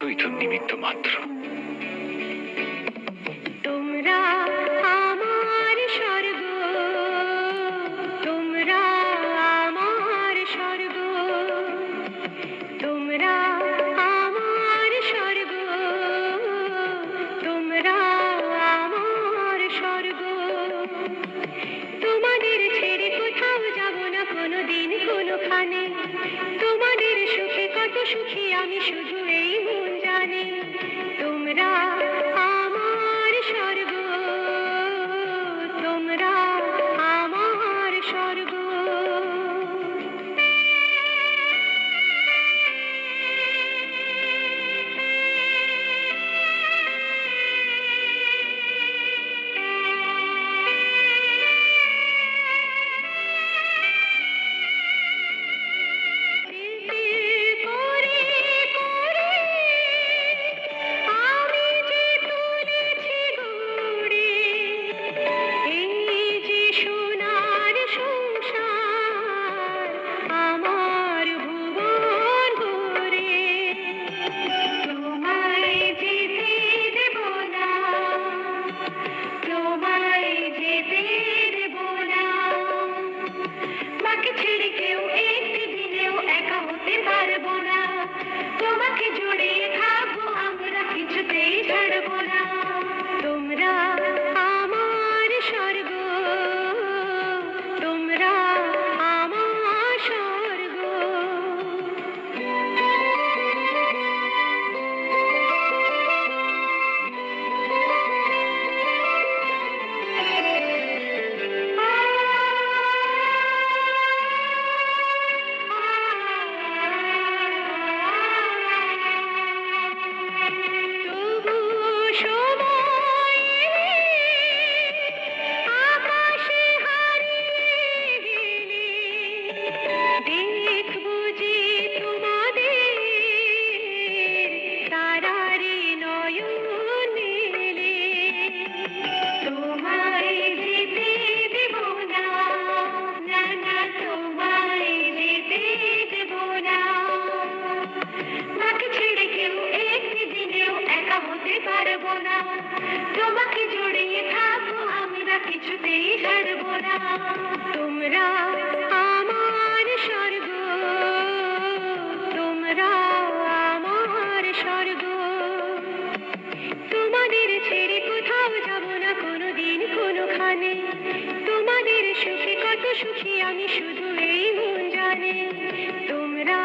তুই তো নিমিত্ত মাত্র। তোমরা আমার স্বর্গ তোমাদের ছেড়ে কোথাও যাব না কোনো দিন কোনোখানে। তোমাদের সুখে কত সুখী আমি শুধু এই Sarı bunu ছাড়বো না। তোমাকে জড়িয়ে থাকো আমরা কিছুতেই ছাড়বো না। তোমরা আমার স্বর্গ, তোমরা আমার স্বর্গ। তোমাদের ছেড়ে কোথাও যাব না কোনোদিন কোনোখানে। তোমাদের সুখে কত সুখী আমি শুধু এই মন জানে। তোমরা